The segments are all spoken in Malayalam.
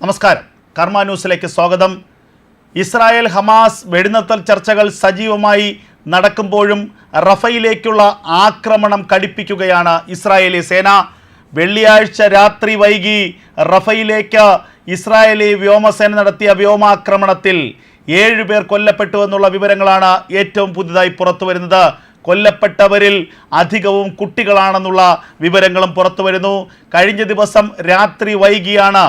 നമസ്കാരം. കർമ്മ ന്യൂസിലേക്ക് സ്വാഗതം. ഇസ്രായേൽ ഹമാസ് വെടിനിർത്തൽ ചർച്ചകൾ സജീവമായി നടക്കുമ്പോഴും റഫയിലേക്കുള്ള ആക്രമണം കടിപ്പിക്കുകയാണ് ഇസ്രായേലി സേന. വെള്ളിയാഴ്ച രാത്രി വൈകി റഫയിലേക്ക് ഇസ്രായേലി വ്യോമസേന നടത്തിയ വ്യോമാക്രമണത്തിൽ ഏഴ് പേർ കൊല്ലപ്പെട്ടു എന്നുള്ള വിവരങ്ങളാണ് ഏറ്റവും പുതുതായി പുറത്തു വരുന്നത് കൊല്ലപ്പെട്ടവരിൽ അധികവും കുട്ടികളാണെന്നുള്ള വിവരങ്ങളും പുറത്തു വരുന്നു കഴിഞ്ഞ ദിവസം രാത്രി വൈകിയാണ്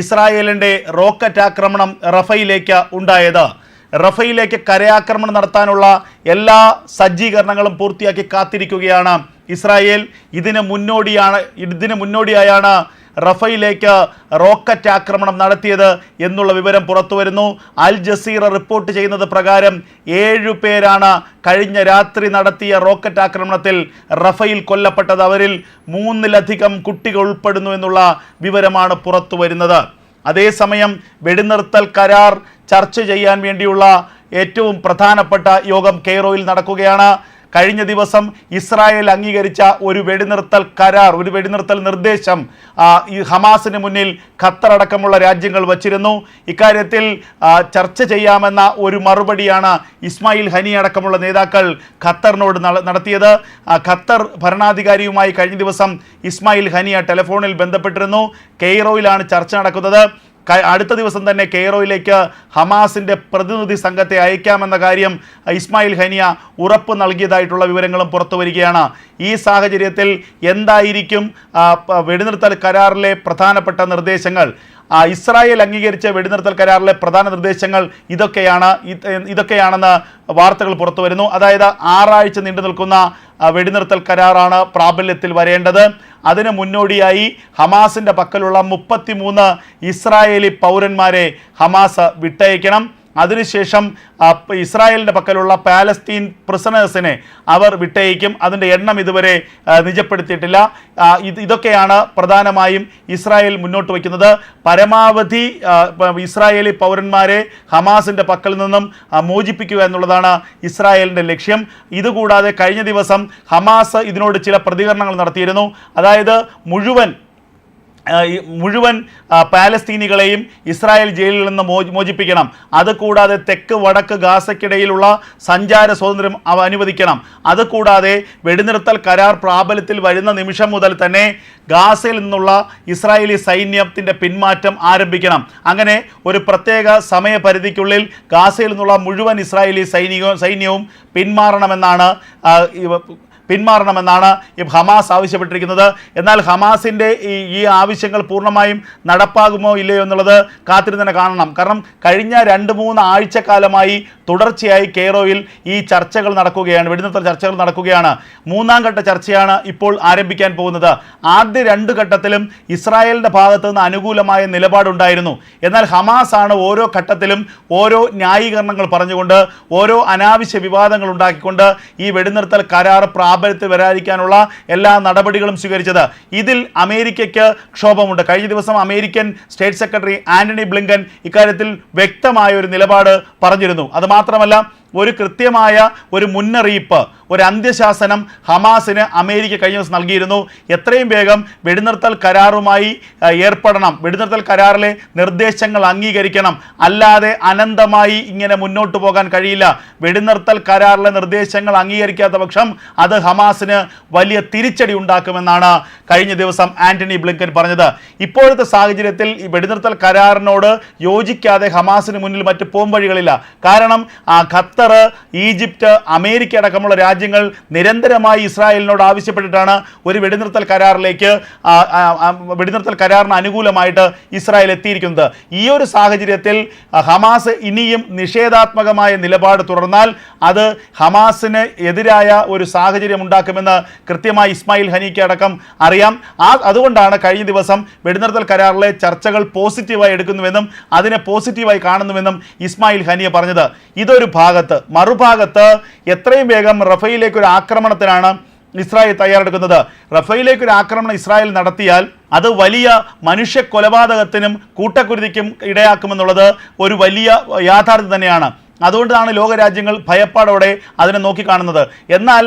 ഇസ്രായേലിന്റെ റോക്കറ്റ് ആക്രമണം റഫയിലേക്ക് ഉണ്ടായത്. റഫയിലേക്ക് കരയാക്രമണം നടത്താനുള്ള എല്ലാ സജ്ജീകരണങ്ങളും പൂർത്തിയാക്കി കാത്തിരിക്കുകയാണ് ഇസ്രായേൽ. ഇതിന് മുന്നോടിയാണ് ഇതിന് മുന്നോടിയായാണ് റഫയിലേക്ക് റോക്കറ്റ് ആക്രമണം നടത്തിയത് എന്നുള്ള വിവരം പുറത്തുവരുന്നു. അൽ ജസീറ റിപ്പോർട്ട് ചെയ്യുന്നത് പ്രകാരം ഏഴു പേരാണ് കഴിഞ്ഞ രാത്രി നടത്തിയ റോക്കറ്റ് ആക്രമണത്തിൽ റഫയിൽ കൊല്ലപ്പെട്ടത്. അവരിൽ മൂന്നിലധികം കുട്ടികൾ ഉൾപ്പെടുന്നു എന്നുള്ള വിവരമാണ് പുറത്തു വരുന്നത് അതേസമയം വെടിനിർത്തൽ കരാർ ചർച്ച ചെയ്യാൻ വേണ്ടിയുള്ള ഏറ്റവും പ്രധാനപ്പെട്ട യോഗം കെയ്റോയിൽ നടക്കുകയാണ്. കഴിഞ്ഞ ദിവസം ഇസ്രായേൽ അംഗീകരിച്ച ഒരു വെടിനിർത്തൽ കരാർ ഒരു വെടിനിർത്തൽ നിർദ്ദേശം ഈ ഹമാസിന് മുന്നിൽ ഖത്തർ അടക്കമുള്ള രാജ്യങ്ങൾ വച്ചിരുന്നു. ഇക്കാര്യത്തിൽ ചർച്ച ചെയ്യാമെന്ന ഒരു മറുപടിയാണ് ഇസ്മായിൽ ഹനി അടക്കമുള്ള നേതാക്കൾ ഖത്തറിനോട് നടത്തിയത്. ഖത്തർ ഭരണാധികാരിയുമായി കഴിഞ്ഞ ദിവസം ഇസ്മായിൽ ഹനിയ ടെലിഫോണിൽ ബന്ധപ്പെട്ടിരുന്നു. കെയ്റോയിലാണ് ചർച്ച നടക്കുന്നത്. അടുത്ത ദിവസം തന്നെ കെയ്റോയിലേക്ക് ഹമാസിന്റെ പ്രതിനിധി സംഘത്തെ അയക്കാമെന്ന കാര്യം ഇസ്മായിൽ ഹനിയ ഉറപ്പ് നൽകിയതായിട്ടുള്ള വിവരങ്ങളും പുറത്തു വരികയാണ്. ഈ സാഹചര്യത്തിൽ എന്തായിരിക്കും വെടിനിർത്തൽ കരാറിലെ പ്രധാനപ്പെട്ട നിർദ്ദേശങ്ങൾ? ഇസ്രായേൽ അംഗീകരിച്ച വെടിനിർത്തൽ കരാറിലെ പ്രധാന നിർദ്ദേശങ്ങൾ ഇതൊക്കെയാണ് ഇത് ഇതൊക്കെയാണെന്ന് വാർത്തകൾ പുറത്തു വരുന്നു. അതായത് ആറാഴ്ച നീണ്ടു നിൽക്കുന്ന വെടിനിർത്തൽ കരാറാണ് പ്രാബല്യത്തിൽ വരേണ്ടത്. അതിന് മുന്നോടിയായി ഹമാസിന്റെ പക്കലുള്ള മുപ്പത്തിമൂന്ന് ഇസ്രായേലി പൗരന്മാരെ ഹമാസ് വിട്ടയക്കണം. അതിനുശേഷം ഇസ്രായേലിന്റെ പക്കലുള്ള പാലസ്തീൻ പ്രിസണേഴ്സിനെ അവർ വിട്ടയക്കും. അതിന്റെ എണ്ണം ഇതുവരെ നിജപ്പെടുത്തിയിട്ടില്ല. ഇത് ഇതൊക്കെയാണ് പ്രധാനമായും ഇസ്രായേൽ മുന്നോട്ട് വയ്ക്കുന്നത്. പരമാവധി ഇസ്രായേലി പൗരന്മാരെ ഹമാസിന്റെ പക്കൽ നിന്നും മോചിപ്പിക്കുക എന്നുള്ളതാണ് ഇസ്രായേലിന്റെ ലക്ഷ്യം. ഇതുകൂടാതെ കഴിഞ്ഞ ദിവസം ഹമാസ് ഇതിനോട് ചില പ്രതികരണങ്ങൾ നടത്തിയിരുന്നു. അതായത് മുഴുവൻ മുഴുവൻ പാലസ്തീനികളെയും ഇസ്രായേൽ ജയിലിൽ നിന്ന് മോചിപ്പിക്കണം. അതുകൂടാതെ തെക്ക് വടക്ക് ഗാസയ്ക്കിടയിലുള്ള സഞ്ചാര സ്വാതന്ത്ര്യം അവ അനുവദിക്കണം. അതുകൂടാതെ വെടിനിർത്തൽ കരാർ പ്രാബല്യത്തിൽ വരുന്ന നിമിഷം മുതൽ തന്നെ ഗാസയിൽ നിന്നുള്ള ഇസ്രായേലി സൈന്യത്തിന്റെ പിന്മാറ്റം ആരംഭിക്കണം. അങ്ങനെ ഒരു പ്രത്യേക സമയപരിധിക്കുള്ളിൽ ഗാസയിൽ നിന്നുള്ള മുഴുവൻ ഇസ്രായേലി സൈനിക സൈന്യവും പിന്മാറണമെന്നാണ് പിന്മാറണമെന്നാണ് ഈ ഹമാസ് ആവശ്യപ്പെട്ടിരിക്കുന്നത്. എന്നാൽ ഹമാസിന്റെ ഈ ഈ ആവശ്യങ്ങൾ പൂർണമായും നടപ്പാകുമോ ഇല്ലയോ എന്നുള്ളത് കാത്തിരുന്ന് തന്നെ കാണണം. കാരണം കഴിഞ്ഞ രണ്ട് മൂന്ന് ആഴ്ചക്കാലമായി തുടർച്ചയായി കെയ്റോയിൽ ഈ ചർച്ചകൾ നടക്കുകയാണ് വെടിനിർത്തൽ ചർച്ചകൾ നടക്കുകയാണ്. മൂന്നാം ഘട്ട ചർച്ചയാണ് ഇപ്പോൾ ആരംഭിക്കാൻ പോകുന്നത്. ആദ്യ രണ്ട് ഘട്ടത്തിലും ഇസ്രായേലിന്റെ ഭാഗത്തു നിന്ന് അനുകൂലമായ നിലപാടുണ്ടായിരുന്നു. എന്നാൽ ഹമാസ് ആണ് ഓരോ ഘട്ടത്തിലും ഓരോ ന്യായീകരണങ്ങൾ പറഞ്ഞുകൊണ്ട് ഓരോ അനാവശ്യ വിവാദങ്ങൾ ഉണ്ടാക്കിക്കൊണ്ട് ഈ വെടിനിർത്തൽ കരാർ പ്രാബല്യത്തിൽ വരാതിരിക്കാനുള്ള എല്ലാ നടപടികളും സ്വീകരിച്ചത്. ഇതിൽ അമേരിക്കയ്ക്ക് ക്ഷോഭമുണ്ട്. കഴിഞ്ഞ ദിവസം American state secretary Antony Blinken ഇക്കാര്യത്തിൽ വ്യക്തമായ ഒരു നിലപാട് പറഞ്ഞിരുന്നു. അത് മാത്രമല്ല ഒരു കൃത്യമായ ഒരു മുന്നറിയിപ്പ് ഒരു അന്ത്യശാസനം ഹമാസിന് അമേരിക്ക കഴിഞ്ഞ ദിവസം നൽകിയിരുന്നു. എത്രയും വേഗം വെടിനിർത്തൽ കരാറുമായി ഏർപ്പെടണം. വെടിനിർത്തൽ കരാറിലെ നിർദ്ദേശങ്ങൾ അംഗീകരിക്കണം. അല്ലാതെ അനന്തമായി ഇങ്ങനെ മുന്നോട്ട് പോകാൻ കഴിയില്ല. വെടിനിർത്തൽ കരാറിലെ നിർദ്ദേശങ്ങൾ അംഗീകരിക്കാത്ത പക്ഷം അത് ഹമാസിന് വലിയ തിരിച്ചടി ഉണ്ടാക്കുമെന്നാണ് കഴിഞ്ഞ ദിവസം ആന്റണി ബ്ലിങ്കൻ പറഞ്ഞത്. ഇപ്പോഴത്തെ സാഹചര്യത്തിൽ ഈ വെടിനിർത്തൽ കരാറിനോട് യോജിക്കാതെ ഹമാസിന് മുന്നിൽ മറ്റ് പോംവഴികളില്ല. കാരണം ആ, ഖത്തർ ഈജിപ്റ്റ് അമേരിക്ക അടക്കമുള്ള രാജ്യങ്ങൾ നിരന്തരമായി ഇസ്രായേലിനോട് ആവശ്യപ്പെട്ടിട്ടാണ് ഒരു വെടിനിർത്തൽ കരാറിലേക്ക് വെടിനിർത്തൽ കരാറിന് അനുകൂലമായിട്ട് ഇസ്രായേൽ എത്തിയിരിക്കുന്നത്. ഈ ഒരു സാഹചര്യത്തിൽ ഹമാസ് ഇനിയും നിഷേധാത്മകമായ നിലപാട് തുടർന്നാൽ അത് ഹമാസിന് എതിരായ ഒരു സാഹചര്യം ഉണ്ടാക്കുമെന്ന് കൃത്യമായി ഇസ്മായിൽ ഹനീക്ക് അടക്കം അറിയാം. ആ അതുകൊണ്ടാണ് കഴിഞ്ഞ ദിവസം വെടിനിർത്തൽ കരാറിലെ ചർച്ചകൾ പോസിറ്റീവായി എടുക്കുന്നുവെന്നും അതിനെ പോസിറ്റീവായി കാണുന്നുവെന്നും ഇസ്മായിൽ ഹനിയ പറഞ്ഞത്. ഇതൊരു ഭാഗത്ത് മറുഭാഗത്ത് എത്രയും വേഗം റഫയിലേക്ക് ഒരു ആക്രമണത്തിനാണ് ഇസ്രായേൽ തയ്യാറെടുക്കുന്നത്. റഫയിലേക്ക് ഒരു ആക്രമണം ഇസ്രായേൽ നടത്തിയാൽ അത് വലിയ മനുഷ്യ കൊലപാതകത്തിനും കൂട്ടക്കുരുതിക്കും ഇടയാക്കുമെന്നുള്ളത് ഒരു വലിയ യാഥാർത്ഥ്യം തന്നെയാണ്. അതുകൊണ്ടാണ് ലോകരാജ്യങ്ങൾ ഭയപ്പാടോടെ അതിനെ നോക്കിക്കാണുന്നത്. എന്നാൽ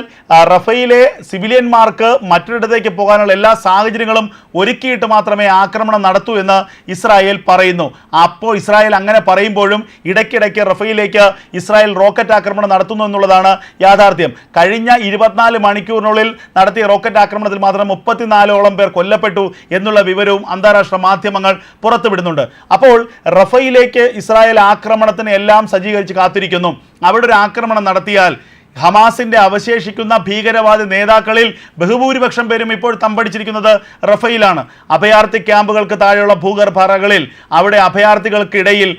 റഫയിലെ സിവിലിയന്മാർക്ക് മറ്റൊരിടത്തേക്ക് പോകാനുള്ള എല്ലാ സാഹചര്യങ്ങളും ഒരുക്കിയിട്ട് മാത്രമേ ആക്രമണം നടത്തൂ എന്ന് ഇസ്രായേൽ പറയുന്നു. അപ്പോൾ ഇസ്രായേൽ അങ്ങനെ പറയുമ്പോഴും ഇടയ്ക്കിടയ്ക്ക് റഫയിലേക്ക് ഇസ്രായേൽ റോക്കറ്റ് ആക്രമണം നടത്തുന്നു എന്നുള്ളതാണ് യാഥാർത്ഥ്യം. കഴിഞ്ഞ ഇരുപത്തിനാല് മണിക്കൂറിനുള്ളിൽ നടത്തിയ റോക്കറ്റ് ആക്രമണത്തിൽ മാത്രം മുപ്പത്തിനാലോളം പേർ കൊല്ലപ്പെട്ടു എന്നുള്ള വിവരവും അന്താരാഷ്ട്ര മാധ്യമങ്ങൾ പുറത്തുവിടുന്നുണ്ട്. അപ്പോൾ റഫയിലേക്ക് ഇസ്രായേൽ ആക്രമണത്തിന് എല്ലാം സജ്ജീകരിച്ച് കാത്തിരിക്കുന്നു. അവിടെ ഒരു ആക്രമണം നടത്തിയാൽ ഹമാസിന്റെ അവശേഷിക്കുന്ന ഭീകരവാദി നേതാക്കളിൽ ബഹുഭൂരിപക്ഷം പേരും ഇപ്പോൾ തമ്പടിച്ചിരിക്കുന്നത് റഫയിലാണ്. അഭയാർത്ഥി ക്യാമ്പുകൾക്ക് താഴെയുള്ള ഭൂഗർഭറകളിൽ അവിടെ അഭയാർത്ഥികൾക്കിടയിൽ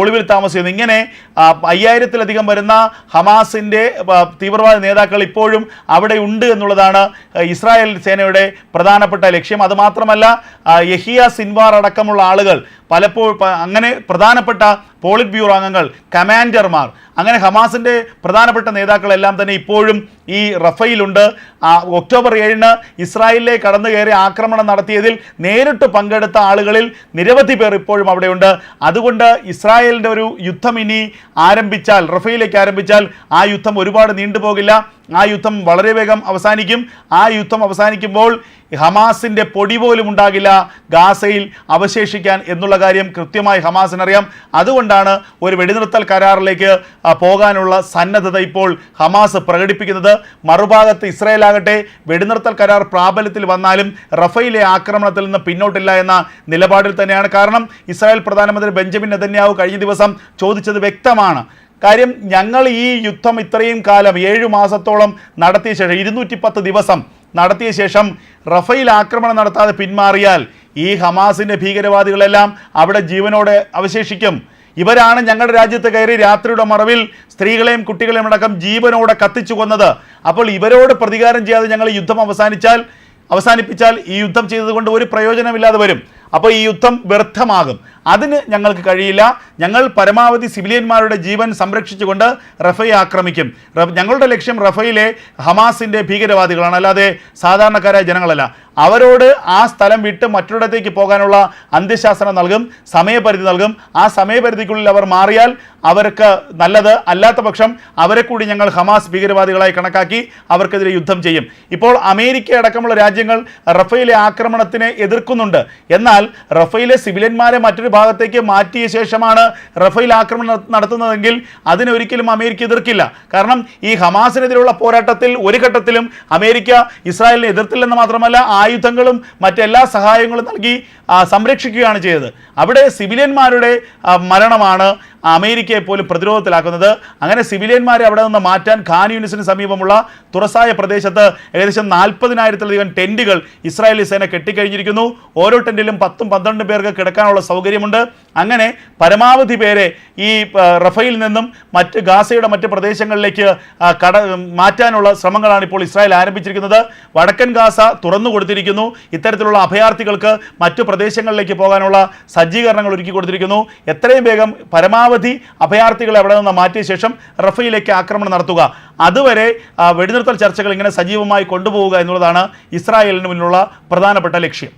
ഒളിവിൽ താമസിക്കുന്നു. ഇങ്ങനെ അയ്യായിരത്തിലധികം വരുന്ന ഹമാസിന്റെ തീവ്രവാദി നേതാക്കൾ ഇപ്പോഴും അവിടെ ഉണ്ട് എന്നുള്ളതാണ് ഇസ്രായേൽ സേനയുടെ പ്രധാനപ്പെട്ട ലക്ഷ്യം. അതുമാത്രമല്ല യഹിയ സിൻവാർ അടക്കമുള്ള ആളുകൾ പലപ്പോഴും അങ്ങനെ പ്രധാനപ്പെട്ട പോളിറ്റ് ബ്യൂറോ അംഗങ്ങൾ കമാൻഡർമാർ അങ്ങനെ ഹമാസിന്റെ പ്രധാനപ്പെട്ട നേതാക്കളെല്ലാം തന്നെ ഇപ്പോഴും ഈ റഫയിലുണ്ട്. ഒക്ടോബർ ഏഴിന് ഇസ്രായേലിലെ കടന്നു കയറി ആക്രമണം നടത്തിയതിൽ നേരിട്ട് പങ്കെടുത്ത ആളുകളിൽ നിരവധി പേർ ഇപ്പോഴും അവിടെയുണ്ട്. അതുകൊണ്ട് ഇസ്രായേലിന്റെ ഒരു യുദ്ധം ഇനി ആരംഭിച്ചാൽ റഫയിലേക്ക് ആരംഭിച്ചാൽ ആ യുദ്ധം ഒരുപാട് നീണ്ടുപോകില്ല ആ യുദ്ധം വളരെ വേഗം അവസാനിക്കും. ആ യുദ്ധം അവസാനിക്കുമ്പോൾ ഹമാസിന്റെ പൊടി പോലും ഉണ്ടാകില്ല ഗാസയിൽ അവശേഷിക്കാൻ എന്നുള്ള കാര്യം കൃത്യമായി ഹമാസിനറിയാം. അതുകൊണ്ടാണ് ഒരു വെടിനിർത്തൽ കരാറിലേക്ക് പോകാനുള്ള സന്നദ്ധത ഇപ്പോൾ ഹമാസ് പ്രകടിപ്പിക്കുന്നത്. മറുഭാഗത്ത് ഇസ്രായേൽ ആകട്ടെ വെടിനിർത്തൽ കരാർ പ്രാബല്യത്തിൽ വന്നാലും റഫയിലെ ആക്രമണത്തിൽ നിന്ന് പിന്നോട്ടില്ല എന്ന നിലപാടിൽ തന്നെയാണ്. കാരണം ഇസ്രായേൽ പ്രധാനമന്ത്രി ബെഞ്ചമിൻ നെതന്യാവ് കഴിഞ്ഞ ദിവസം ചോദിച്ചത് വ്യക്തമാണ്. കാര്യം ഞങ്ങൾ ഈ യുദ്ധം ഇത്രയും കാലം ഏഴു മാസത്തോളം നടത്തിയ ശേഷം ഇരുന്നൂറ്റി പത്ത് ദിവസം നടത്തിയ ശേഷം റഫയിൽ ആക്രമണം നടത്താതെ പിന്മാറിയാൽ ഈ ഹമാസിന്റെ ഭീകരവാദികളെല്ലാം അവിടെ ജീവനോടെ അവശേഷിക്കും. ഇവരാണ് ഞങ്ങളുടെ രാജ്യത്ത് കയറി രാത്രിയുടെ മറവിൽ സ്ത്രീകളെയും കുട്ടികളെയും അടക്കം ജീവനോടെ കത്തിച്ചു കൊന്നത്. അപ്പോൾ ഇവരോട് പ്രതികാരം ചെയ്യാതെ ഞങ്ങൾ യുദ്ധം അവസാനിച്ചാൽ അവസാനിപ്പിച്ചാൽ ഈ യുദ്ധം ചെയ്തതുകൊണ്ട് ഒരു പ്രയോജനമില്ലാതെ വരും. അപ്പോൾ ഈ യുദ്ധം വ്യർത്ഥമാകും. അതിന് ഞങ്ങൾക്ക് കഴിയില്ല. ഞങ്ങൾ പരമാവധി സിവിലിയന്മാരുടെ ജീവൻ സംരക്ഷിച്ചുകൊണ്ട് റഫയെ ആക്രമിക്കും. ഞങ്ങളുടെ ലക്ഷ്യം റഫയിലെ ഹമാസിന്റെ ഭീകരവാദികളാണ്. അല്ലാതെ സാധാരണക്കാരായ ജനങ്ങളല്ല. അവരോട് ആ സ്ഥലം വിട്ട് മറ്റൊരിടത്തേക്ക് പോകാനുള്ള അന്ത്യശാസനം നൽകും സമയപരിധി നൽകും. ആ സമയപരിധിക്കുള്ളിൽ അവർ മാറിയാൽ അവർക്ക് നല്ലത് അല്ലാത്ത പക്ഷം അവരെ കൂടി ഞങ്ങൾ ഹമാസ് ഭീകരവാദികളായി കണക്കാക്കി അവർക്കെതിരെ യുദ്ധം ചെയ്യും. ഇപ്പോൾ അമേരിക്ക അടക്കമുള്ള രാജ്യങ്ങൾ റഫയിലെ ആക്രമണത്തിനെ എതിർക്കുന്നുണ്ട്. എന്നാൽ റഫയിലെ സിവിലിയന്മാരെ മറ്റൊരു ഭാഗത്തേക്ക് മാറ്റിയ ശേഷമാണ് റഫേൽ ആക്രമണം നട- നടത്തുന്നതെങ്കിൽ അതിനൊരിക്കലും അമേരിക്ക എതിർക്കില്ല. കാരണം ഈ ഹമാസിനെതിരെയുള്ള പോരാട്ടത്തിൽ ഒരു ഘട്ടത്തിലും അമേരിക്ക ഇസ്രായേലിനെ എതിർത്തില്ലെന്ന് മാത്രമല്ല ആയുധങ്ങളും മറ്റെല്ലാ സഹായങ്ങളും നൽകി സംരക്ഷിക്കുകയാണ് ചെയ്തത്. അവിടെ സിവിലിയന്മാരുടെ മരണമാണ് അമേരിക്കയെ പോലും പ്രതിരോധത്തിലാക്കുന്നത്. അങ്ങനെ സിവിലിയന്മാരെ അവിടെ നിന്ന് മാറ്റാൻ ഖാൻ യൂണിസിന് സമീപമുള്ള തുറസായ പ്രദേശത്ത് ഏകദേശം നാൽപ്പതിനായിരത്തിലധികം ടെന്റുകൾ ഇസ്രായേലി സേന കെട്ടിക്കഴിഞ്ഞിരിക്കുന്നു. ഓരോ ടെന്റിലും പത്തും പന്ത്രണ്ട് പേർക്ക് കിടക്കാനുള്ള സൗകര്യമുണ്ട്. അങ്ങനെ പരമാവധി പേരെ ഈ റഫയിൽ നിന്നും മറ്റ് ഗാസയുടെ മറ്റ് പ്രദേശങ്ങളിലേക്ക് കട മാറ്റാനുള്ള ശ്രമങ്ങളാണ് ഇപ്പോൾ ഇസ്രായേൽ ആരംഭിച്ചിരിക്കുന്നത്. വടക്കൻ ഗാസ തുറന്നു കൊടുത്തിരിക്കുന്നു. ഇത്തരത്തിലുള്ള അഭയാർത്ഥികൾക്ക് മറ്റു പ്രദേശങ്ങളിലേക്ക് പോകാനുള്ള സജ്ജീകരണങ്ങൾ ഒരുക്കി കൊടുത്തിരിക്കുന്നു. എത്രയും വേഗം പരമാവധി അഭയാർത്ഥികളെ അവിടെ നിന്ന് മാറ്റിയ ശേഷം റഫയിലേക്ക് ആക്രമണം നടത്തുക. അതുവരെ വെടിനിർത്തൽ ചർച്ചകൾ ഇങ്ങനെ സജീവമായി കൊണ്ടുപോവുക എന്നുള്ളതാണ് ഇസ്രായേലിന് മുന്നിലുള്ള പ്രധാനപ്പെട്ട ലക്ഷ്യം.